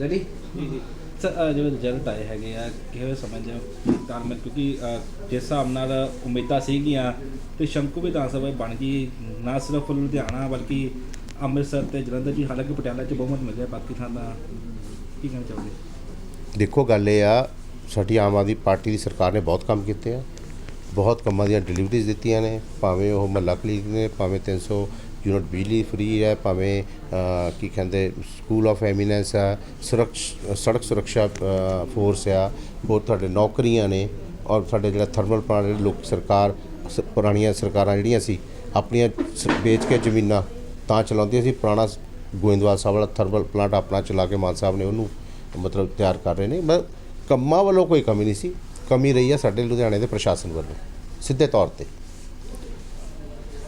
Ready ਜੀ ਜੀ sir ਜਿਹੜੇ ਰਿਜ਼ਲਟ ਆਏ ਹੈਗੇ ਆ ਕਿਹੋ ਹੋ ਤਾਲਮੇਲ ਕਿਉਂਕਿ ਜਿਸ ਹਿਸਾਬ ਨਾਲ ਉਮੀਦਾਂ ਸੀਗੀਆਂ ਤੇ ਸ਼ੰਕੂ ਵਿਧਾਨ ਸਭਾ ਬਣ ਗਈ ਨਾ ਸਿਰਫ ਲੁਧਿਆਣਾ ਬਲਕਿ ਅੰਮ੍ਰਿਤਸਰ ਤੇ ਜਲੰਧਰ ਜੀ ਹਾਲਾਂਕਿ ਪਟਿਆਲਾ 'ਚ ਬਹੁਮਤ ਮਿਲਿਆ ਬਾਕੀ ਥਾਂ ਦਾ। ਕੀ ਕਹਿਣਾ ਚਾਹੋਗੇ? ਦੇਖੋ ਗੱਲ ਇਹ ਆ ਸਾਡੀ ਆਮ ਆਦਮੀ ਪਾਰਟੀ ਦੀ ਸਰਕਾਰ ਨੇ ਬਹੁਤ ਕੰਮ ਕੀਤੇ ਆ। ਬਹੁਤ ਕੰਮਾਂ ਦੀਆਂ ਡਿਲੀਵਰੀਜ਼ ਦਿੱਤੀਆਂ ਨੇ ਭਾਵੇਂ ਉਹ ਮਹੱਲਾ ਕਲੀਨਿਕ ਨੇ ਭਾਵੇਂ 300 ਯੂਨਿਟ ਬਿਜਲੀ ਫ੍ਰੀ ਹੈ, ਭਾਵੇਂ ਕੀ ਕਹਿੰਦੇ ਸਕੂਲ ਆਫ ਐਮੀਨੈਂਸ ਆ ਸੁਰਕਸ਼, ਸੜਕ ਸੁਰੱਖਿਆ ਫੋਰਸ ਆ ਹੋਰ ਤੁਹਾਡੇ ਨੌਕਰੀਆਂ ਨੇ ਔਰ ਸਾਡੇ ਜਿਹੜਾ ਥਰਮਲ ਪਲਾਂਟ ਲੋਕ ਸਰਕਾਰ ਪੁਰਾਣੀਆਂ ਸਰਕਾਰਾਂ ਜਿਹੜੀਆਂ ਸੀ, ਆਪਣੀਆਂ ਵੇਚ ਕੇ ਜ਼ਮੀਨਾਂ ਤਾਂ ਚਲਾਉਂਦੀਆਂ ਸੀ, ਪੁਰਾਣਾ ਗੋਇੰਦਵਾਲ ਸਾਹਿਬ ਵਾਲਾ ਥਰਮਲ ਪਲਾਂਟ ਆਪਣਾ ਚਲਾ ਕੇ ਮਾਨ ਸਾਹਿਬ ਨੇ ਉਹਨੂੰ ਮਤਲਬ ਤਿਆਰ ਕਰ ਰਹੇ ਨੇ ਮੈਂ ਕੰਮਾਂ ਵੱਲੋਂ ਕੋਈ ਕਮੀ ਨਹੀਂ ਸੀ, ਕਮੀ ਰਹੀ ਆ ਸਾਡੇ ਲੁਧਿਆਣੇ ਦੇ ਪ੍ਰਸ਼ਾਸਨ ਵੱਲੋਂ, ਸਿੱਧੇ ਤੌਰ ਤੇ।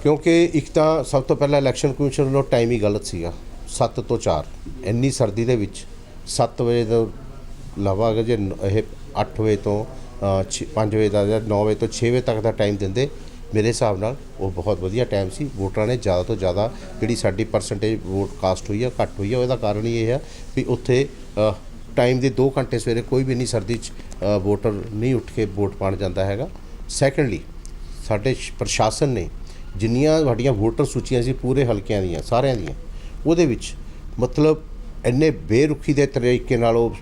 ਕਿਉਂਕਿ ਇੱਕ ਤਾਂ ਸਭ ਤੋਂ ਪਹਿਲਾਂ ਇਲੈਕਸ਼ਨ ਕਮਿਸ਼ਨ ਵੱਲੋਂ ਟਾਈਮ ਹੀ ਗਲਤ ਸੀਗਾ 7 ਤੋਂ 4 ਇੰਨੀ ਸਰਦੀ ਦੇ ਵਿੱਚ 7 ਵਜੇ ਤੋਂ ਇਲਾਵਾ ਅਗਰ ਜੇ ਇਹ 8 ਵਜੇ ਤੋਂ 5 ਵਜੇ ਦਾ ਜਾਂ 9 ਵਜੇ ਤੋਂ 6 ਵਜੇ ਤੱਕ ਦਾ ਟਾਈਮ ਦਿੰਦੇ, ਮੇਰੇ ਹਿਸਾਬ ਨਾਲ ਉਹ ਬਹੁਤ ਵਧੀਆ ਟਾਈਮ ਸੀ। ਵੋਟਰਾਂ ਨੇ ਜ਼ਿਆਦਾ ਤੋਂ ਜ਼ਿਆਦਾ ਜਿਹੜੀ ਸਾਡੀ ਪਰਸੈਂਟੇਜ ਵੋਟ ਕਾਸਟ ਹੋਈ ਆ ਘੱਟ ਹੋਈ ਆ। ਉਹਦਾ ਕਾਰਨ ਹੀ ਇਹ ਹੈ ਵੀ ਉੱਥੇ ਟਾਈਮ ਦੇ 2 ਘੰਟੇ ਸਵੇਰੇ ਕੋਈ ਵੀ ਨਹੀਂ ਸਰਦੀ 'ਚ ਵੋਟਰ ਨਹੀਂ ਉੱਠ ਕੇ ਵੋਟ ਪਾਣ ਜਾਂਦਾ ਹੈਗਾ। ਸੈਕੰਡਲੀ ਸਾਡੇ ਸ਼- ਪ੍ਰਸ਼ਾਸਨ ਨੇ ਜਿੰਨੀਆਂ ਸਾਡੀਆਂ ਵੋਟਰ ਸੂਚੀਆਂ ਸੀ ਪੂਰੇ ਹਲਕਿਆਂ ਦੀਆਂ, ਸਾਰਿਆਂ ਦੀਆਂ, ਉਹਦੇ ਵਿੱਚ ਮਤਲਬ ਇੰਨੇ ਬੇਰੁਖੀ ਦੇ ਤਰੀਕੇ ਨਾਲ ਉਹ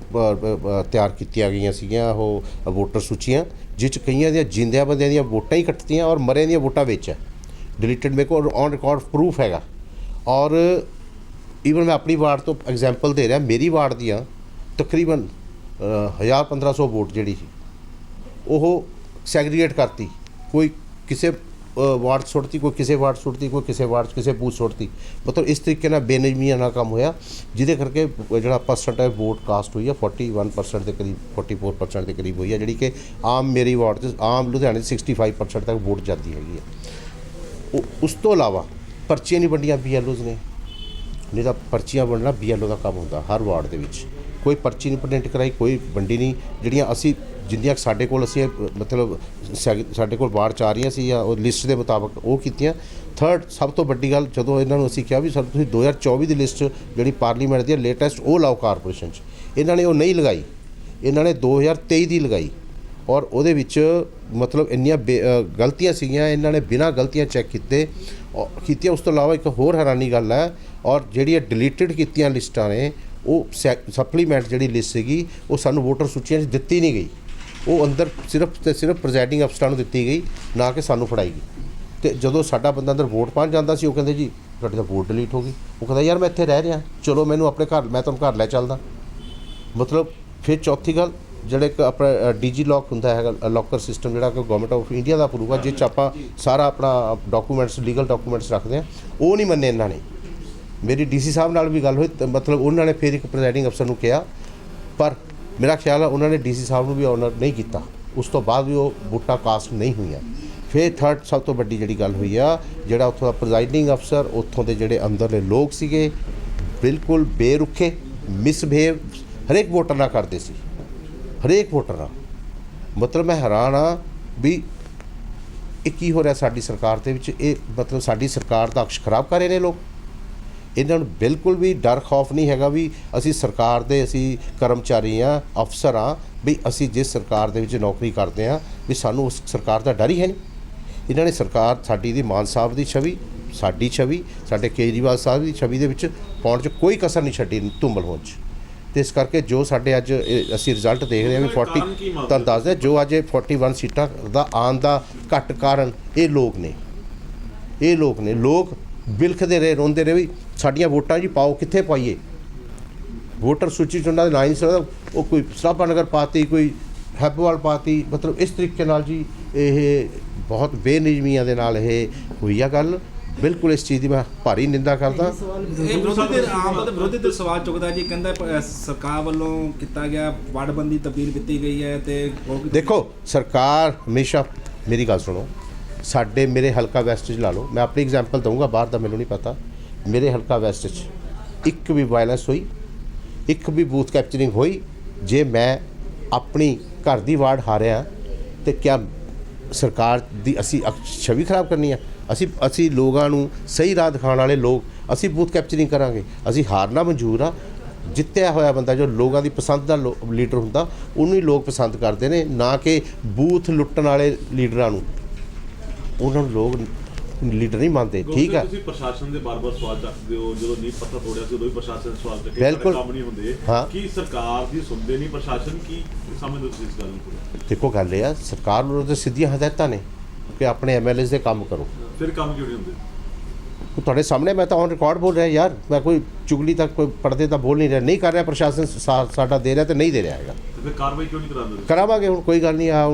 ਤਿਆਰ ਕੀਤੀਆਂ ਗਈਆਂ ਸੀਗੀਆਂ ਉਹ ਵੋਟਰ ਸੂਚੀਆਂ ਜਿਸ 'ਚ ਕਈਆਂ ਦੀਆਂ ਜਿੰਦਿਆਂ ਬੰਦਿਆਂ ਦੀਆਂ ਵੋਟਾਂ ਹੀ ਕੱਟਤੀਆਂ ਔਰ ਮਰਿਆਂ ਦੀਆਂ ਵੋਟਾਂ ਵਿੱਚ ਹੈ ਡਿਲੀਟਡ ਮੇਰੇ ਕੋਲ ਔਨ ਰਿਕਾਰਡ ਪ੍ਰੂਫ ਹੈਗਾ। ਔਰ ਈਵਨ ਮੈਂ ਆਪਣੀ ਵਾਰਡ ਤੋਂ ਐਗਜ਼ਾਮਪਲ ਦੇ ਰਿਹਾ, ਮੇਰੀ ਵਾਰਡ ਦੀਆਂ ਤਕਰੀਬਨ 1000 1500 ਵੋਟ ਜਿਹੜੀ ਸੀ, ਉਹ ਸੈਗਰੀਗੇਟ ਕਰਤੀ। ਕੋਈ ਕਿਸੇ ਵਾਰਡ 'ਚ ਸੁੱਟਤੀ ਕੋਈ ਕਿਸੇ ਵਾਰਡ 'ਚ ਸੁੱਟਤੀ ਕੋਈ ਕਿਸੇ ਵਾਰਡ 'ਚ ਕਿਸੇ ਬੂਥ ਸੁੱਟਤੀ ਮਤਲਬ ਇਸ ਤਰੀਕੇ ਨਾਲ ਬੇਨਿਯਮੀਆਂ ਨਾਲ ਕੰਮ ਹੋਇਆ ਜਿਹਦੇ ਕਰਕੇ ਜਿਹੜਾ ਪਰਸੈਂਟ ਹੈ ਵੋਟ ਕਾਸਟ ਹੋਈ ਆ 41% ਦੇ ਕਰੀਬ 44% ਦੇ ਕਰੀਬ ਹੋਈ ਆ ਜਿਹੜੀ ਕਿ ਆਮ ਮੇਰੀ ਵਾਰਡ 'ਚ ਆਮ ਲੁਧਿਆਣੇ 'ਚ 65% ਤੱਕ ਵੋਟ ਜਾਂਦੀ ਹੈਗੀ ਹੈ ਉਹ- ਉਸ ਤੋਂ ਇਲਾਵਾ ਪਰਚੀਆਂ ਨਹੀਂ ਵੰਡੀਆਂ ਬੀਐਲਓਜ਼ ਨੇ ਨਹੀਂ ਤਾਂ ਪਰਚੀਆਂ ਵੰਡਣਾ ਬੀਐਲਓ ਦਾ ਕੰਮ ਹੁੰਦਾ ਹਰ ਵਾਰਡ ਦੇ ਵਿੱਚ ਕੋਈ ਪਰਚੀ ਨਹੀਂ ਪ੍ਰਿੰਟ ਕਰਾਈ ਕੋਈ ਵੰਡੀ ਨਹੀਂ ਜਿਹੜੀਆਂ ਅਸੀਂ ਜਿੰਨੀਆਂ ਸਾਡੇ ਕੋਲ ਅਸੀਂ, ਮਤਲਬ ਸੈ- ਸਾਡੇ ਕੋਲ ਵਾਰਡ ਚ ਆ ਰਹੀਆਂ ਸੀ ਜਾਂ ਉਹ ਲਿਸਟ ਦੇ ਮੁਤਾਬਕ ਉਹ ਕੀਤੀਆਂ। ਥਰਡ ਸਭ ਤੋਂ ਵੱਡੀ ਗੱਲ ਜਦੋਂ ਇਹਨਾਂ ਨੂੰ ਅਸੀਂ ਕਿਹਾ ਵੀ ਸਰ ਤੁਸੀਂ 2024 ਦੀ ਲਿਸਟ ਜਿਹੜੀ ਪਾਰਲੀਮੈਂਟ ਦੀ ਲੇਟੈਸਟ ਉਹ ਲਾਓ ਕਾਰਪੋਰੇਸ਼ਨ ਚ। ਇਹਨਾਂ ਨੇ ਉਹ ਨਹੀਂ ਲਗਾਈ। ਇਹਨਾਂ ਨੇ 2023 ਦੀ ਲਗਾਈ। ਔਰ ਉਹਦੇ ਵਿੱਚ ਮਤਲਬ ਇੰਨੀਆਂ ਬੇ- ਗਲਤੀਆਂ ਸੀਗੀਆਂ, ਇਹਨਾਂ ਨੇ ਬਿਨਾਂ ਗਲਤੀਆਂ ਚੈੱਕ ਕੀਤੇ। ਔਰ ਕੀਤੀਆਂ, ਉਸ ਤੋਂ ਇਲਾਵਾ ਇੱਕ ਹੋਰ ਹੈਰਾਨੀ ਗੱਲ ਹੈ, ਔਰ ਜਿਹੜੀਆਂ ਡਿਲੀਟਡ ਕੀਤੀਆਂ ਲਿਸਟਾਂ ਨੇ, ਉਹ ਸਪਲੀਮੈਂਟ ਜਿਹੜੀ ਲਿਸਟ ਸੀਗੀ, ਉਹ ਸਾਨੂੰ ਵੋਟਰ ਸੂਚੀਆਂ 'ਚ ਦਿੱਤੀ ਨਹੀਂ ਗਈ। ਉਹ ਅੰਦਰ ਸਿਰਫ ਤੇ ਸਿਰਫ ਪ੍ਰੈਜ਼ਾਈਡਿੰਗ ਅਫਸਰਾਂ ਨੂੰ ਦਿੱਤੀ ਗਈ, ਨਾ ਕਿ ਸਾਨੂੰ ਫੜਾਈ ਗਈ। ਤੇ ਜਦੋਂ ਸਾਡਾ ਬੰਦਾ ਅੰਦਰ ਵੋਟ ਪਾਉਣ ਜਾਂਦਾ ਸੀ, ਉਹ ਕਹਿੰਦੇ ਜੀ, ਤੁਹਾਡੀ ਤਾਂ ਵੋਟ ਡਿਲੀਟ ਹੋ ਗਈ। ਉਹ ਕਹਿੰਦਾ, ਯਾਰ, ਮੈਂ ਇੱਥੇ ਰਹਿ ਰਿਹਾ। ਚਲੋ, ਮੈਨੂੰ ਆਪਣੇ ਘਰ, ਮੈਂ ਤੁਹਾਨੂੰ ਘਰ ਲੈ ਚੱਲਦਾ। ਮਤਲਬ ਫਿਰ ਚੌਥੀ ਗੱਲ, ਜਿਹੜੇ ਇੱਕ ਆਪਣਾ ਡੀਜੀ ਲੌਕ ਹੁੰਦਾ ਹੈਗਾ ਲੌਕਰ ਸਿਸਟਮ ਜਿਹੜਾ ਕਿ ਗਵਰਨਮੈਂਟ ਆਫ ਇੰਡੀਆ ਦਾ ਅਪਰੂਵ ਆ ਜਿਸ 'ਚ ਆਪਾਂ ਸਾਰਾ ਆਪਣਾ ਡਾਕੂਮੈਂਟਸ ਲੀਗਲ ਡਾਕੂਮੈਂਟਸ ਰੱਖਦੇ ਆ ਉਹ ਨਹੀਂ ਮੰਨੇ ਇਹਨਾਂ ਨੇ। ਮੇਰੀ ਡੀਸੀ ਸਾਹਿਬ ਨਾਲ ਵੀ ਗੱਲ ਹੋਈ ਮਤਲਬ ਉਹਨਾਂ ਨੇ ਫਿਰ ਇੱਕ ਪ੍ਰੈਜ਼ਾਈਡਿੰਗ ਅਫਸਰ ਨੂੰ ਕਿਹਾ, ਪਰ ਮੇਰਾ ਖਿਆਲ ਹੈ ਉਹਨਾਂ ਨੇ ਡੀਸੀ ਸਾਹਿਬ ਨੂੰ ਵੀ ਆਨਰ ਨਹੀਂ ਕੀਤਾ। ਉਸ ਤੋਂ ਬਾਅਦ ਵੀ ਉਹ ਵੋਟਾਂ ਕਾਸਟ ਨਹੀਂ ਹੋਈਆਂ। ਫਿਰ ਥਰਡ ਸਭ ਤੋਂ ਵੱਡੀ ਜਿਹੜੀ ਗੱਲ ਹੋਈ ਆ, ਜਿਹੜਾ ਉੱਥੋਂ ਦਾ ਪ੍ਰੈਜ਼ਾਈਡਿੰਗ ਅਫਸਰ ਉੱਥੋਂ ਦੇ ਜਿਹੜੇ ਅੰਦਰਲੇ ਲੋਕ ਸੀਗੇ, ਬਿਲਕੁਲ ਬੇਰੁਖੇ, ਮਿਸਬਿਹੇਵ, ਹਰੇਕ ਵੋਟਰ ਨਾਲ ਕਰਦੇ ਸੀ। ਹਰੇਕ ਵੋਟਰ ਨਾਲ। ਮਤਲਬ ਮੈਂ ਹੈਰਾਨ ਆ ਵੀ ਇਹ ਕੀ ਹੋ ਰਿਹਾ ਸਾਡੀ ਸਰਕਾਰ ਦੇ ਵਿੱਚ? ਇਹ ਮਤਲਬ ਸਾਡੀ ਸਰਕਾਰ ਦਾ ਅਕਸ਼ ਖਰਾਬ ਕਰ ਰਹੇ ਨੇ ਲੋਕ। ਇਹਨਾਂ ਨੂੰ ਬਿਲਕੁਲ ਵੀ ਡਰ ਖੌਫ ਨਹੀਂ ਹੈਗਾ ਵੀ ਅਸੀਂ ਸਰਕਾਰ ਦੇ ਅਸੀਂ ਕਰਮਚਾਰੀ ਆ ਅਫਸਰ ਆ ਵੀ ਅਸੀਂ ਜਿਸ ਸਰਕਾਰ ਦੇ ਵਿੱਚ ਨੌਕਰੀ ਕਰਦੇ ਆ ਵੀ ਸਾਨੂੰ ਉਸ ਸਰਕਾਰ ਦਾ ਡਰ ਹੀ ਹੈ ਨਹੀਂ। ਇਹਨਾਂ ਨੇ ਸਰਕਾਰ ਸਾਡੀ ਦੀ ਮਾਨ ਸਾਹਿਬ ਦੀ ਛਵੀ ਸਾਡੀ ਛਵੀ ਸਾਡੇ ਕੇਜਰੀਵਾਲ ਸਾਹਿਬ ਦੀ ਛਵੀ ਦੇ ਵਿੱਚ ਪਾਉਣ 'ਚ ਕੋਈ ਕਸਰ ਨਹੀਂ ਛੱਡੀ ਧੁੰਮਲ ਹੋਣ 'ਚ। ਤੇ ਇਸ ਕਰਕੇ ਜੋ ਸਾਡੇ ਅੱਜ ਅਸੀਂ ਰਿਜ਼ਲਟ ਦੇਖ ਰਹੇ ਹਾਂ ਵੀ 40 ਤੁਹਾਨੂੰ ਦੱਸਦੇ ਜੋ ਅੱਜ ਇਹ 41 ਸੀਟਾਂ ਦਾ ਆਉਣ ਦਾ ਘੱਟ ਕਾਰਨ ਇਹ ਲੋਕ ਨੇ। ਇਹ ਲੋਕ ਨੇ ਲੋਕ ਬਿਲਖਦੇ ਰਹੇ ਰੋਂਦੇ ਰਹੇ ਵੀ ਸਾਡੀਆਂ ਵੋਟਾਂ ਜੀ ਪਾਓ ਕਿੱਥੇ ਪਾਈਏ? ਵੋਟਰ ਸੂਚੀ 'ਚ ਉਹਨਾਂ ਦੇ ਨਾਂ ਹੀ ਨਹੀਂ ਸਕਦਾ ਉਹ ਕੋਈ ਸਰਾਭਾ ਨਗਰ ਪਾਤੀ ਕੋਈ ਹੈਪਵਾਲ ਪਾਤੀ ਮਤਲਬ ਇਸ ਤਰੀਕੇ ਨਾਲ ਜੀ ਇਹ ਬਹੁਤ ਬੇਨਿਯਮੀਆਂ ਦੇ ਨਾਲ ਇਹ ਹੋਈ ਆ ਗੱਲ। ਬਿਲਕੁਲ ਇਸ ਚੀਜ਼ ਦੀ ਮੈਂ ਭਾਰੀ ਨਿੰਦਾ ਕਰਦਾ। ਇਹ ਵਿਰੋਧੀ ਦੇ ਆਮ ਤੌਰ ਤੇ ਵਿਰੋਧੀ ਦੇ ਸਵਾਲ ਚੁੱਕਦਾ ਜੀ ਕਹਿੰਦਾ ਸਰਕਾਰ ਵੱਲੋਂ ਕੀਤਾ ਗਿਆ ਵੜਬੰਦੀ ਤਬਦੀਲ ਕੀਤੀ ਗਈ ਹੈ ਤੇ ਦੇਖੋ ਸਰਕਾਰ ਹਮੇਸ਼ਾ ਮੇਰੀ ਗੱਲ ਸੁਣੋ। ਸਾਡੇ ਮੇਰੇ ਹਲਕਾ ਵੈਸਟ 'ਚ ਲਾ ਲਓ। ਮੈਂ ਆਪਣੀ ਐਗਜ਼ਾਮਪਲ ਦਊਂਗਾ, ਬਾਹਰ ਦਾ ਮੈਨੂੰ ਨਹੀਂ ਪਤਾ। ਮੇਰੇ ਹਲਕਾ ਵੈਸਟ 'ਚ ਇੱਕ ਵੀ ਵਾਇਲੈਂਸ ਹੋਈ, ਇੱਕ ਵੀ ਬੂਥ ਕੈਪਚਰਿੰਗ ਹੋਈ। ਜੇ ਮੈਂ ਆਪਣੀ ਘਰ ਦੀ ਵਾਰਡ ਹਾਰਿਆ, ਤੇ ਕਿਆ ਸਰਕਾਰ ਦੀ ਅਸੀਂ ਛਵੀ ਖਰਾਬ ਕਰਨੀ ਆ? ਅਸੀਂ ਅਸੀਂ ਲੋਕਾਂ ਨੂੰ ਸਹੀ ਰਾਹ ਦਿਖਾਉਣ ਵਾਲੇ ਲੋਕ, ਅਸੀਂ ਬੂਥ ਕੈਪਚਰਿੰਗ ਕਰਾਂਗੇ। ਅਸੀਂ ਹਾਰਨਾ ਮਨਜ਼ੂਰ ਆ। ਜਿੱਤਿਆ ਹੋਇਆ ਬੰਦਾ ਜੋ ਲੋਕਾਂ ਦੀ ਪਸੰਦ ਦਾ ਲੋ- ਲੀਡਰ ਹੁੰਦਾ, ਉਹਨੂੰ ਹੀ ਲੋਕ ਪਸੰਦ ਕਰਦੇ ਨੇ, ਨਾ ਕਿ ਬੂਥ ਲੁੱਟਣ ਵਾਲੇ ਲੀਡਰਾਂ ਨੂੰ। ਉਹਨਾਂ ਨੂੰ ਲੋਕ ਲੀਡਰ ਨਹੀਂ ਮੰਨਦੇ ਠੀਕ ਆ? ਤੁਸੀਂ ਪ੍ਰਸ਼ਾਸਨ ਦੇ ਬਾਰ-ਬਾਰ ਸਵਾਲ ਚੱਕਦੇ ਹੋ ਜਦੋਂ ਨਹੀਂ ਪਤਾ ਤੋੜਿਆ ਸੀ ਉਦੋਂ ਵੀ ਪ੍ਰਸ਼ਾਸਨ ਸਵਾਲ ਚੱਕੇ ਬਿਲਕੁਲ। ਕੰਮ ਨਹੀਂ ਹੁੰਦੇ। ਕੀ ਸਰਕਾਰ ਦੀ ਸੁਣਦੇ ਨਹੀਂ ਪ੍ਰਸ਼ਾਸਨ? ਕੀ ਸਮਝਦੇ ਤੁਸੀਂ ਇਸ ਗੱਲ ਨੂੰ ਦੇਖੋ ਗੱਲ ਇਹ ਆ ਸਰਕਾਰ ਨੂੰ ਤੇ ਸਿੱਧੀਆਂ ਹਦਾਇਤਾਂ ਨੇ ਕਿ ਆਪਣੇ ਐਮਐਲਏਸ ਦੇ ਕੰਮ ਕਰੋ। ਫਿਰ ਕੰਮ ਕਿਉਂ ਨਹੀਂ ਹੁੰਦੇ? ਤੁਹਾਡੇ ਸਾਹਮਣੇ ਮੈਂ ਤਾਂ ਔਨ ਰਿਕਾਰਡ ਬੋਲ ਰਿਹਾ ਯਾਰ ਮੈਂ ਕੋਈ ਚੁਗਲੀ ਤੱਕ ਕੋਈ ਪਰਦੇ ਤਾਂ ਬੋਲ ਨਹੀਂ ਰਿਹਾ ਨਹੀਂ ਕਰ ਰਿਹਾ ਪ੍ਰਸ਼ਾਸਨ ਸਾਡਾ ਦੇ ਰਿਹਾ ਤੇ ਨਹੀਂ ਦੇ ਰਿਹਾ ਹੈਗਾ। ਤੇ ਫਿਰ ਕਾਰਵਾਈ ਕਿਉਂ ਨਹੀਂ ਕਰਾਉਂਦੇ? ਕਰਾਵਾਂਗੇ ਹੁਣ ਕੋਈ ਗੱਲ ਨਹੀਂ ਆ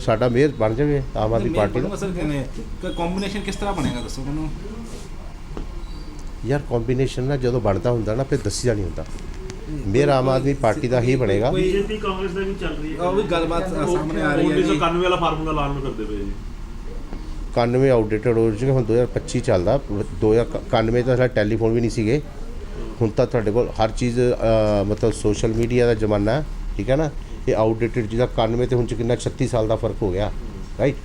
ਸਾਡਾ ਮੇਅਰ ਬਣ ਜਾਵੇ ਆਮ ਆਦਮੀ ਪਾਰਟੀ ਦਾ। ਅਸਰ ਕਿਵੇਂ? ਕੰਬੀਨੇਸ਼ਨ ਕਿਸ ਤਰ੍ਹਾਂ ਬਣੇਗਾ ਦੱਸੋ ਮੈਨੂੰ? ਯਾਰ ਕੰਬੀਨੇਸ਼ਨ ਨਾ ਜਦੋਂ ਬਣਦਾ ਹੁੰਦਾ ਨਾ ਫਿਰ ਦੱਸਿਆ ਨਹੀਂ ਹੁੰਦਾ। ਮੇਅਰ ਆਮ ਆਦਮੀ ਪਾਰਟੀ ਦਾ ਹੀ ਬਣੇਗਾ। ਕੋਈ- ਬੀਜੇਪੀ ਕਾਂਗਰਸ ਦਾ ਵੀ ਚੱਲ ਰਹੀ ਹੈ। ਉਹ ਵੀ ਗੱਲਬਾਤ ਸਾਹਮਣੇ ਆ ਰਹੀ ਹੈ ਜੀ। 1991 ਵਾਲਾ ਫਾਰਮੂਲਾ ਲਾਉਣ ਨੂੰ ਫਿਰਦੇ ਪਏ ਜੀ। 91 ਆਊਟਡੇਟਡ ਹੋ ਚੁੱਕੇ ਹੁਣ 2025 ਚੱਲਦਾ 2091 ਤਾਂ ਸਾਡਾ ਟੈਲੀਫੋਨ ਵੀ ਨਹੀਂ ਸੀਗੇ। ਹੁਣ ਤਾਂ ਤੁਹਾਡੇ ਕੋਲ ਹਰ ਚੀਜ਼ ਮਤਲਬ ਸੋਸ਼ਲ ਮੀਡੀਆ ਦਾ ਜ਼ਮਾਨਾ ਠੀਕ ਹੈ ਨਾ? ਇਹ ਆਊਟਡੇਟਡ ਜਿਹਦਾ 91 ਤੇ ਹੁਣ ਚ ਕਿੰਨਾ 36 ਸਾਲ ਦਾ ਫ਼ਰਕ ਹੋ ਗਿਆ ਰਾਈਟ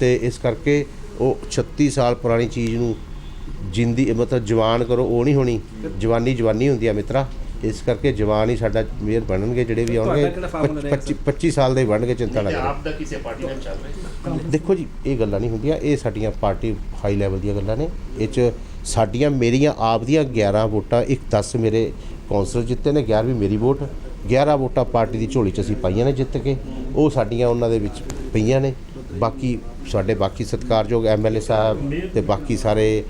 ਤੇ ਇਸ ਕਰਕੇ ਉਹ 36 ਸਾਲ ਪੁਰਾਣੀ ਚੀਜ਼ ਨੂੰ ਜਿੰਦੀ ਮਤਲਬ ਜਵਾਨ ਕਰੋ ਉਹ ਨਹੀਂ ਹੋਣੀ। ਜਵਾਨੀ ਜਵਾਨੀ ਹੁੰਦੀ ਆ ਮਿੱਤਰਾ। ਇਸ ਕਰਕੇ ਜਵਾਨ ਹੀ ਸਾਡਾ ਮੇਅਰ ਬਣਨਗੇ ਜਿਹੜੇ ਵੀ ਆਉਣਗੇ ਤੁਹਾਡਾ ਕਿਹੜਾ formula ਰਹੇਗਾ 25 25 ਸਾਲ ਦੇ ਹੀ ਬਣਨਗੇ ਚਿੰਤਾ ਨਾ ਕਰੋ। ਆਪ ਦਾ ਕਿਸੇ ਪਾਰਟੀ ਨਾਲ ਚੱਲ ਰਿਹਾ ਹੈ ਦੇਖੋ ਜੀ ਇਹ ਗੱਲਾਂ ਨਹੀਂ ਹੁੰਦੀਆਂ ਇਹ ਸਾਡੀਆਂ ਪਾਰਟੀ ਹਾਈ ਲੈਵਲ ਦੀਆਂ ਗੱਲਾਂ ਨੇ। ਇਹ ਚ ਸਾਡੀਆਂ ਮੇਰੀਆਂ ਆਪ ਦੀਆਂ 11 ਵੋਟਾਂ ਇੱਕ 10 ਮੇਰੇ ਕੌਂਸਲਰ ਜਿੱਤੇ ਨੇ 11ਵੀਂ ਮੇਰੀ ਵੋਟ। 11 ਵੋਟਾਂ ਪਾਰਟੀ ਦੀ ਝੋਲੀ ਚ ਅਸੀਂ ਪਾਈਆਂ ਨੇ ਜਿੱਤ ਕੇ। ਉਹ ਸਾਡੀਆਂ ਉਹਨਾਂ ਦੇ ਵਿੱਚ ਪਈਆਂ ਨੇ। ਬਾਕੀ ਸਾਡੇ ਬਾਕੀ ਸਤਿਕਾਰਯੋਗ ਐਮਐਲਏ ਸਾਹਿਬ ਤੇ ਬਾਕੀ ਸਾਰੇ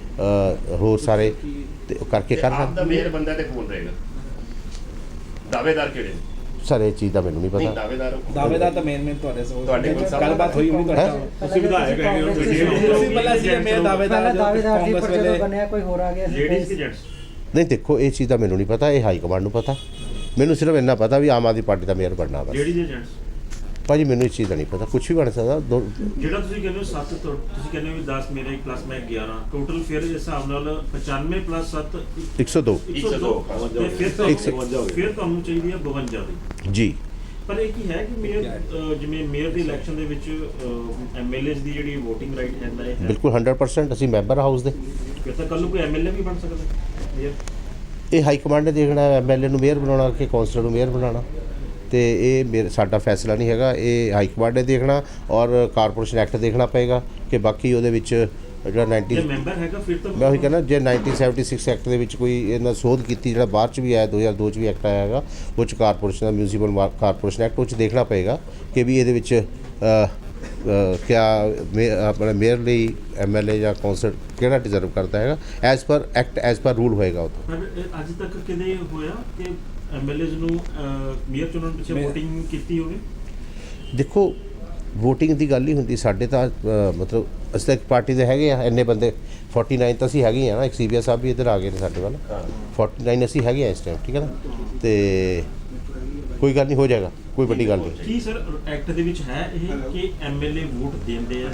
ਹੋਰ ਸਾਰੇ ਤੇ ਉਹ ਕਰਕੇ ਤੇ ਕਰ ਆਪ ਦਾ ਮੇਅਰ ਬੰਦਾ ਤੇ ਕੌਣ ਰਹੇਗਾ? ਦਾਅਵੇਦਾਰ ਕਿਹੜੇ? ਨੇ? ਸਰ ਇਹ ਚੀਜ਼ ਦਾ ਮੈਨੂੰ ਨਹੀਂ ਨਹੀਂ ਪਤਾ। ਦਾਅਵੇਦਾਰ ਦਾਅਵੇਦਾਰ ਤਾਂ ਮੇਨ ਮੇਨ ਤੁਹਾਡੇ ਸੋ ਤੁਹਾਡੇ ਕੋਲ ਸਭ- ਗੱਲਬਾਤ ਹੋਈ ਹੋਣੀ ਤੁਹਾਡੇ ਹੈਂ? ਨਾਲ। ਤੁਸੀਂ ਵਿਧਾਇਕ ਹੈਗੇ ਹੋ ਤੁਸੀਂ ਤੁਸੀਂ ਪਹਿਲਾਂ ਸੀ ਮੇਰਾ ਦਾਅਵੇਦਾਰ ਪਹਿਲਾਂ ਜੋ ਦਾਅਵੇਦਾਰ ਸੀ ਕਾਂਗਰਸ ਪਰ ਜਦੋਂ ਵੇਲੇ ਬਣਿਆ ਕੋਈ ਹੋਰ ਆ ਗਿਆ। ਸੀ ਲੇਡੀਜ਼ ਕੇ ਜੈਂਟਸ ਨਹੀਂ ਦੇਖੋ ਇਹ ਚੀਜ਼ ਦਾ ਮੈਨੂੰ ਨਹੀਂ ਪਤਾ ਇਹ ਹਾਈ ਕਮਾਂਡ ਨੂੰ ਪਤਾ। ਮੈਨੂੰ ਸਿਰਫ ਇੰਨਾ ਪਤਾ ਵੀ ਆਮ ਆਦਮੀ ਪਾਰਟੀ ਦਾ ਮੇਅਰ ਬਣਨਾ ਬਸ। ਲੇਡੀਜ਼ ਏਜੰਟਸ ਭਾਜੀ ਮੈਨੂੰ ਇਸ ਚੀਜ਼ ਦਾ ਨਹੀਂ ਪਤਾ ਕੁਝ ਵੀ ਬਣ ਸਕਦਾ ਦੋ- ਜਿਹੜਾ ਤੁਸੀਂ ਕਹਿੰਦੇ ਹੋ 7 ਤੁਸੀਂ ਕਹਿੰਦੇ ਹੋ ਵੀ 10 ਮੇਰੇ ਪਲੱਸ ਮੈਂ 11 ਟੋਟਲ ਫਿਰ ਇਸ ਹਿਸਾਬ ਨਾਲ 95 ਪਲੱਸ 7 102 102 ਤੇ ਫਿਰ ਤੁਹਾਨੂੰ। ਫਿਰ ਤੁਹਾਨੂੰ ਚਾਹੀਦੀ ਹੈ 52 ਦੀ। ਜੀ। ਪਰ ਇਹ ਕੀ ਹੈ ਕਿ ਮੇਅਰ ਅਹ, ਜਿਵੇਂ ਮੇਅਰ ਦੀ ਇਲੈਕਸ਼ਨ ਦੇ ਵਿੱਚ ਐਮਐਲਏਸ ਦੀ ਜਿਹੜੀ VOTING ਰਾਈਟ ਹੈ ਨਾ ਇਹ ਹੈ। ਬਿਲਕੁਲ 100% ਅਸੀਂ ਮੈਂਬਰ ਹਾਊਸ ਦੇ। ਫਿਰ ਤਾਂ ਕੱਲ ਨੂੰ ਕੋਈ ਐਮਐਲਏ ਵੀ ਬਣ ਸਕਦਾ ਹੈ ਮੇਅਰ ਇਹ ਹਾਈ ਕਮਾਂਡ ਨੇ ਦੇਖਣਾ ਐਮਐਲਏ ਨੂੰ ਮੇਅਰ ਬਣਾਉਣਾ ਕਿ ਕੌਂਸਲਰ ਨੂੰ ਮੇਅਰ ਬਣਾਉਣਾ। ਤੇ ਇਹ ਮੇਰੇ ਸਾਡਾ ਫੈਸਲਾ ਨਹੀਂ ਹੈਗਾ। ਇਹ ਹਾਈ ਕਮਾਂਡ ਨੇ ਦੇਖਣਾ ਔਰ ਕਾਰਪੋਰੇਸ਼ਨ ਐਕਟ ਦੇਖਣਾ ਪਏਗਾ ਕਿ ਬਾਕੀ ਉਹਦੇ ਵਿੱਚ ਜਿਹੜਾ ਜੇ 90 ਮੈਂਬਰ ਹੈਗਾ ਫਿਰ ਤਾਂ ਮੈਂ ਉਹੀ ਕਹਿੰਦਾ ਜੇ 1976 ਐਕਟ ਦੇ ਵਿੱਚ ਕੋਈ ਇਹਨਾਂ ਸੋਧ ਕੀਤੀ ਜਿਹੜਾ ਬਾਅਦ ਚ ਵੀ ਆਇਆ 2002 ਚ ਵੀ ਐਕਟ ਆਇਆ ਹੈਗਾ ਉਹ ਚ ਕਾਰਪੋਰੇਸ਼ਨ ਦਾ ਮਿਊਨਿਸਪਲ ਕਾਰਪੋਰੇਸ਼ਨ ਐਕਟ ਉਹ ਚ ਦੇਖਣਾ ਪਏਗਾ ਕਿ ਵੀ ਇਹਦੇ ਵਿੱਚ ਕਿਆ ਆਪਣਾ ਮੇਅਰ ਲਈ ਐਮਐਲਏ ਜਾਂ ਕੌਂਸਲ ਕਿਹੜਾ ਡਿਜ਼ਰਵ ਕਰਦਾ ਹੈਗਾ as per act as per rule ਹੋਏਗਾ ਉਹ ਅੱਜ ਤੱਕ ਕਦੇ ਹੋਇਆ ਕਿ ਐਮਐਲਏਸ ਨੂੰ ਮੇਅਰ ਚੁਣਨ ਪਿੱਛੇ VOTING ਕੀਤੀ ਹੋਵੇ? ਦੇਖੋ VOTING ਦੀ ਗੱਲ ਹੀ ਹੁੰਦੀ ਸਾਡੇ ਤਾਂ ਮਤਲਬ ਅਸੀਂ ਤਾਂ ਇੱਕ ਪਾਰਟੀ ਦੇ ਹੈਗੇ ਆ ਇੰਨੇ ਬੰਦੇ 49 ਤਾਂ ਅਸੀਂ ਹੈਗੇ ਆ ਨਾ ਇੱਕ ਸੀਬੀਆ ਸਾਹਿਬ ਵੀ ਇੱਧਰ ਆ ਗਏ ਨੇ ਸਾਡੇ ਵੱਲ। 49 ਅਸੀਂ ਹੈਗੇ ਆ ਇਸ ਟਾਈਮ ਠੀਕ ਹੈ ਨਾ? ਤੇ ਕੋਈ ਗੱਲ ਨਹੀਂ ਹੋ ਜਾਏਗਾ ਕੋਈ ਵੱਡੀ ਗੱਲ ਨਹੀਂ। ਕੀ ਸਰ ਐਕਟ ਦੇ ਵਿੱਚ ਹੈ ਇਹ ਕਿ ਐਮਐਲਏ ਵੋਟ ਦਿੰਦੇ ਆ?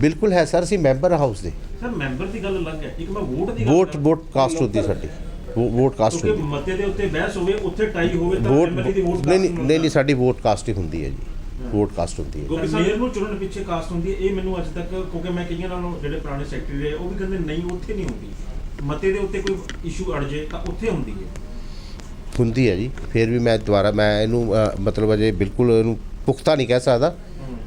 ਬਿਲਕੁਲ ਹੈ ਸਰ ਅਸੀਂ ਮੈਂਬਰ ਹਾਊਸ ਦੇ। ਸਰ ਮੈਂਬਰ ਦੀ ਗੱਲ ਅਲੱਗ ਹੈ। ਇੱਕ ਮੈਂ ਵੋਟ ਦੀ ਗੱਲ ਵੋਟ ਵੋਟ ਕਾਸਟ ਹੁੰਦੀ ਸਾਡੀ। ਵੋਟ ਕਾਸਟ ਕਿਉਂਕਿ ਹੁੰਦੀ ਮਤੇ ਦੇ ਉੱਤੇ ਬਹਿਸ ਹੋਵੇ ਉੱਥੇ ਟਾਈ ਹੋਵੇ ਤਾਂ ਵੋਟ ਐਮਐਲਏ ਦੀ ਵੋਟ ਨਹੀਂ ਨਹੀਂ ਨਹੀਂ ਨਹੀਂ ਸਾਡੀ ਵੋਟ ਕਾਸਟ ਹੀ ਹੁੰਦੀ ਹੈ ਜੀ। ਵੋਟ ਕਾਸਟ ਹੁੰਦੀ ਹੈ। ਕਿਉਂਕਿ ਮੇਅਰ ਨੂੰ ਚੁਣਨ ਪਿੱਛੇ ਕਾਸਟ ਹੁੰਦੀ ਹੈ। ਇਹ ਮੈਨੂੰ ਅੱਜ ਤੱਕ ਕਿਉਂਕਿ ਮੈਂ ਕਈਆਂ ਨਾਲੋਂ ਜਿਹੜੇ ਪੁਰਾਣੇ ਸੈਕਟਰੀ ਰਹੇ ਉਹ ਵੀ ਕਹਿੰਦੇ ਨਹੀਂ ਉੱਥੇ ਨਹੀਂ ਹੁੰਦੀ। ਮਤੇ ਦੇ ਉੱਤੇ ਕੋਈ ਇਸ਼ੂ ਅੜ ਜੇ ਤਾਂ ਉੱਥੇ ਹੁੰਦੀ ਹੈ। ਹੁੰਦੀ ਹੈ ਜੀ। ਫਿਰ ਵੀ ਮੈਂ ਦੁਬਾਰਾ ਮੈਂ ਇਹਨੂੰ ਮਤਲਬ ਅਜੇ ਬਿਲਕੁਲ ਇਹਨੂੰ ਪੁਖਤਾ ਨਹੀਂ ਕਹਿ ਸਕਦਾ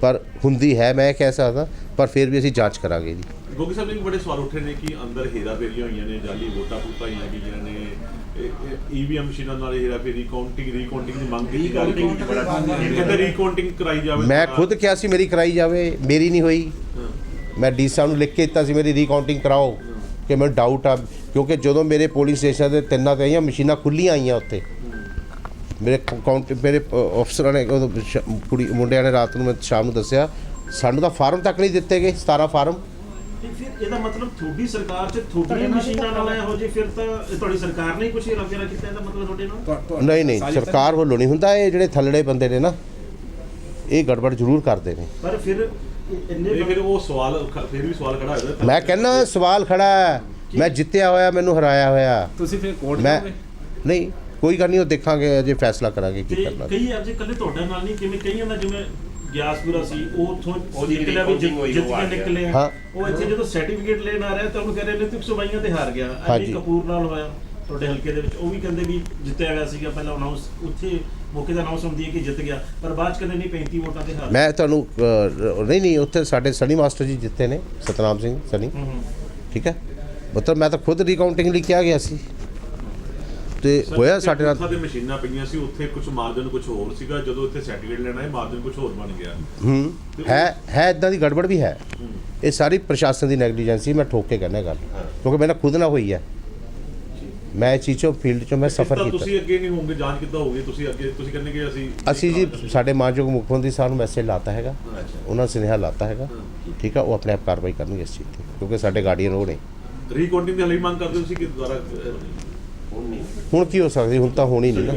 ਪਰ ਹੁੰਦੀ ਹੈ ਮੈਂ ਇਹ ਕਹਿ ਸਕਦਾ ਪਰ ਫਿਰ ਵੀ ਅਸੀਂ ਜਾਂਚ ਕਰਾਂਗੇ ਜੀ। ਗੋਗੀ ਸਾਹਿਬ ਨੇ ਵੀ ਬੜੇ ਸਵਾਲ ਉੱਠੇ ਨੇ ਕਿ ਅੰਦਰ ਹੇਰਾ ਫੇਰੀਆਂ ਹੋਈਆਂ ਨੇ ਜਾਲੀ ਵੋਟਾਂ ਪੁੱਤਾਈਆਂ ਗਈਆਂ ਨੇ। ਈਵੀਐਮ ਮਸ਼ੀਨਾਂ ਨਾਲ ਹੇਰਾ ਫੇਰੀ ਕਾਊਂਟਿੰਗ ਰੀਕਾਊਂਟਿੰਗ ਦੀ ਮੰਗ ਕੀਤੀ ਜਾ ਰਹੀ ਹੈ। ਬੜਾ ਕਿਤੇ ਰੀਕਾਊਂਟਿੰਗ ਕਰਾਈ ਜਾਵੇ? ਮੈਂ ਖੁਦ ਕਿਹਾ ਸੀ ਮੇਰੀ ਕਰਾਈ ਜਾਵੇ ਮੇਰੀ ਨਹੀਂ ਹੋਈ। ਮੈਂ ਡੀ ਸਾਹਿਬ ਨੂੰ ਲਿਖ ਕੇ ਦਿੱਤਾ ਸੀ ਮੇਰੀ ਰੀਕਾਊਂਟਿੰਗ ਕਰਾਓ। ਕਿ ਮੈਨੂੰ ਡਾਊਟ ਆ ਕਿਉਂਕਿ ਜਦੋਂ ਮੇਰੇ ਪੋਲਿੰਗ ਸਟੇਸ਼ਨ ਤੇ ਤਿੰਨਾਂ ਤੇ ਆਈਆਂ ਮਸ਼ੀਨਾਂ ਖੁੱਲੀਆਂ ਆਈਆਂ ਉੱਤੇ ਮੇਰੇ ਕਾਊਂਟ ਮੇਰੇ ਅਫਸਰਾਂ ਨੇ ਕੁੜੀ ਮੁੰਡਿਆਂ ਨੇ ਰਾਤ ਨੂੰ ਮੈਂ ਸ਼ਾਮ ਨੂੰ ਦੱਸਿਆ ਸਾਨੂੰ ਤਾਂ ਫਾਰਮ ਤੱਕ ਨਹੀਂ ਦਿੱਤੇ ਗਏ 17 ਫਾਰਮ। ਤੇ ਫਿਰ ਇਹਦਾ ਮਤਲਬ ਤੁਹਾਡੀ ਸਰਕਾਰ 'ਚ ਤੁਹਾਡੀਆਂ ਮਸ਼ੀਨਾਂ ਨਾਲ ਇਹੋ ਜਿਹੇ ਫਿਰ ਤਾਂ ਇਹ ਤੁਹਾਡੀ ਸਰਕਾਰ ਨੇ ਹੀ ਕੁਝ ਰਫੇਰਾ ਕੀਤਾ ਇਹਦਾ ਮਤਲਬ ਤੁਹਾਡੇ ਨਾਲ? ਨਹੀਂ ਨਹੀਂ ਸਰਕਾਰ ਵੱਲੋਂ ਨਹੀਂ ਹੁੰਦਾ ਇਹ ਜਿਹੜੇ ਥੱਲੜੇ ਬੰਦੇ ਨੇ ਨਾ ਇਹ ਗੜਬੜ ਜ਼ਰੂਰ ਕਰਦੇ ਨੇ। ਪਰ ਫਿਰ ਇੰਨੇ ਇਹ ਫਿਰ ਉਹ ਸਵਾਲ ਖ- ਫਿਰ ਵੀ ਸਵਾਲ ਖੜਾ ਹੋਇਆ ਮੈਂ ਕਹਿੰਦਾ ਸਵਾਲ ਖੜਾ ਹੈ। ਮੈਂ ਜਿੱਤਿਆ ਹੋਇਆ ਮੈਨੂੰ ਹਰਾਇਆ ਹੋਇਆ। ਤੁਸੀਂ ਫਿਰ ਕੋਰਟ ਮੈਂ ਜਾਓਗੇ? ਨਹੀਂ ਕੋਈ ਗੱਲ ਨਹੀਂ ਉਹ ਦੇਖਾਂਗੇ ਅਜੇ ਫੈਸਲਾ ਕਰਾਂਗੇ ਕੀ ਕਰਨਾ। ਕਈ ਅੱਜ ਕੱਲੇ ਤੁਹਾਡੇ ਨਾਲ ਨਹੀਂ ਕਿਵੇਂ ਕਈਆਂ ਦਾ ਜਿਵੇਂ ਗਿਆਸਪੁਰਾ ਸੀ ਉਹ ਉੱਥੋਂ ਉਹਦੀ ਨਿਕਲਿਆ ਵੀ recounting ਹੋਈ, ਜਿੱਤ ਉਹ ਆ ਕੇ ਗਿਆ। ਨਿਕਲੇ ਆ। ਹਾਂ। ਉਹ ਇੱਥੇ ਜਦੋਂ ਸਰਟੀਫਿਕੇਟ ਲੈਣ ਆ ਰਿਹਾ ਤਾਂ ਉਹਨੂੰ ਕਹਿ ਰਹੇ ਨੇ ਤੂੰ ਸਵਾਈਆਂ ਤੇ ਹਾਰ ਗਿਆ ਹਾਂਜੀ। ਅਜੀ ਕਪੂਰ ਨਾਲ ਹੋਇਆ ਤੁਹਾਡੇ ਹਲਕੇ ਦੇ ਵਿੱਚ ਉਹ ਵੀ ਕਹਿੰਦੇ ਵੀ ਜਿੱਤਿਆ ਗਿਆ ਸੀਗਾ ਪਹਿਲਾਂ ਅਨਾਉਂਸ ਉੱਥੇ ਮੌਕੇ ਦਾ ਅਨਾਉਂਸ ਹੁੰਦੀ ਹੈ ਕਿ ਜਿੱਤ ਗਿਆ ਪਰ ਬਾਅਦ ਚ ਕਹਿੰਦੇ ਨਹੀਂ 35 ਵੋਟਾਂ ਤੇ ਹਾਰ ਮੈਂ ਤੁਹਾਨੂੰ ਨਹੀਂ ਨਹੀਂ ਉੱਥੇ ਸਾਡੇ ਸਨੀ ਮਾਸਟਰ ਜੀ ਜਿੱਤੇ ਨੇ ਸਤਨਾਮ ਸਿੰਘ ਸਨੀ ਹੂੰ ਹੂੰ ਠੀਕ ਹੈ ਮਤਲਬ ਮੈਂ ਤਾਂ ਖੁਦ ਰੀਕਾਊਂਟਿੰਗ ਲਈ ਕਿਹਾ ਗਿਆ ਸੀ ਤੇ ਹੋਇਆ ਸਾਡੇ ਨਾਲ? ਤੇ ਮਸ਼ੀਨਾਂ ਪਈਆਂ ਸੀ ਉੱਥੇ ਕੁਝ ਮਾਰਜਨ ਕੁਝ ਹੋਰ ਸੀਗਾ ਜਦੋਂ ਇੱਥੇ ਸਰਟੀਫਿਕੇਟ ਲੈਣਾ ਹੈ ਮਾਰਜਨ ਕੁਝ ਹੋਰ ਬਣ ਗਿਆ। ਹੂੰ। ਹੈ ਹੈ ਇਦਾਂ ਦੀ ਗੜਬੜ ਵੀ ਹੈ। ਇਹ ਸਾਰੀ ਪ੍ਰਸ਼ਾਸਨ ਦੀ ਨੈਗਲੀਜੈਂਸੀ ਮੈਂ ਠੋਕ ਕੇ ਕਹਿੰਦਾ ਗੱਲ। ਕਿਉਂਕਿ ਮੇਰੇ ਨਾਲ ਖੁਦ ਨਾ ਹੋਈ ਹੈ। ਮੈਂ ਇਹ ਚੀਜ਼ ਚੋਂ ਫੀਲਡ ਚੋਂ ਮੈਂ ਸਫਰ ਕੀਤਾ। ਤੁਸੀਂ ਅੱਗੇ ਨਹੀਂ ਹੋਵੋਗੇ ਜਾਂਚ ਕਿੱਦਾਂ ਹੋਊਗੀ? ਤੁਸੀਂ ਅੱਗੇ ਤੁਸੀਂ ਕਹਿੰਦੇ ਕਿ ਅਸੀਂ ਅਸੀਂ ਜੀ ਸਾਡੇ ਮਾਨਯੋਗ ਮੁੱਖ ਮੰਤਰੀ ਸਾਹਿਬ ਨੂੰ ਮੈਸੇਜ ਲਾਤਾ ਹੈਗਾ। ਉਹਨਾਂ ਸੁਨੇਹਾ ਲਾਤਾ ਹੈਗਾ। ਠੀਕ ਆ ਉਹ ਆਪਣੇ ਆਪ ਕਾਰਵਾਈ ਕਰਨਗੇ ਇਸ ਚੀਜ਼ ਤੇ ਕਿਉਂਕਿ ਸਾਡੇ ਗਾਰਡੀਅਨ ਉਹ ਨੇ। ਰੀਕਾਊਂਟਿੰਗ ਦੀ ਹਲੇ ਵੀ ਮੰਗ ਕਰਦੇ ਤੁਸੀਂ ਕਿ ਦੁਬਾਰਾ ਹੁਣ ਕੀ ਹੋ ਸਕਦੀ? ਹੁਣ ਤਾਂ ਹੋਣੀ ਨਹੀਂ ਨਾ।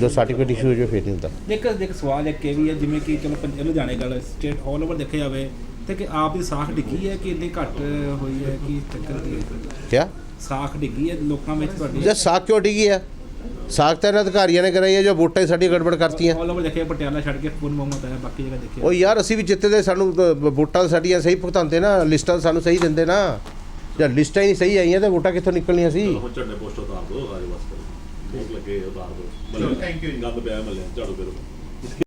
ਜੋ ਸਰਟੀਫਿਕੇਟ ਇਸ਼ੂ ਹੋ ਜਾਵੇ ਫਿਰ ਨਹੀਂ ਹੁੰਦਾ। ਇੱਕ ਇੱਕ ਸਵਾਲ ਇੱਕ ਇਹ ਵੀ ਹੈ ਜਿਵੇਂ ਕਿ ਚਲੋ ਪੰਜ ਲੁਧਿਆਣੇ ਗੱਲ ਸਟੇਟ ਆਲ ਓਵਰ ਦੇਖਿਆ ਜਾਵੇ ਤੇ ਕਿ ਆਪ ਦੀ ਸਾਖ ਡਿੱਗੀ ਹੈ ਕਿ ਇੰਨੀ ਘੱਟ ਹੋਈ ਹੈ ਕਿ ਚੱਕਰ ਕੀ? ਕਿਆ? ਸਾਖ ਡਿੱਗੀ ਹੈ ਲੋਕਾਂ ਵਿੱਚ ਤੁਹਾਡੀ? ਜੇ ਸਾਖ ਕਿਉਂ ਡਿੱਗੀ ਹੈ? ਸਾਖ ਤਾਂ ਇਹਨਾਂ ਅਧਿਕਾਰੀਆਂ ਨੇ ਕਰਾਈ ਹੈ ਜੋ ਵੋਟਾਂ ਹੀ ਸਾਡੀ ਗੜਬੜ ਕਰਤੀਆਂ। ਆਲ ਓਵਰ ਦੇਖਿਆ ਪਟਿਆਲਾ ਛੱਡ ਕੇ ਪੂਰਨ ਮੁਹੰਮਦ ਹੈ ਬਾਕੀ ਜਗ੍ਹਾ ਦੇਖਿਆ। ਉਹ ਯਾਰ ਅਸੀਂ ਵੀ ਜਿੱਤੇ ਦੇ ਸਾਨੂੰ ਵੋਟਾਂ ਸਾਡੀਆਂ ਸਹੀ ਭੁਗਤਾਉਂਦੇ ਨਾ ਲਿਸਟਾਂ ਸਾਨੂੰ ਸਹੀ ਦਿੰਦੇ ਨਾ। ਜੇ ਲਿਸਟਾਂ ਹੀ ਨਹੀਂ ਸਹੀ ਆਈਆਂ ਤਾਂ ਵੋਟਾਂ ਕਿੱਥੋਂ ਨਿਕਲਣੀਆਂ ਸੀ? ਹੁਣ ਝੰਡੇ ਪੋਸਟ ਉਤਾਰ ਦਿਓ ਰਾਜੇ ਵਾਸਤੇ ਭੋਗ ਲੱਗੇ ਉਤਾਰ ਦਿਓ। ਥੈਂਕ ਯੂ ਗੰਦ ਪਿਆ ਮੱਲੇ ਝਾੜੂ ਕਰੋ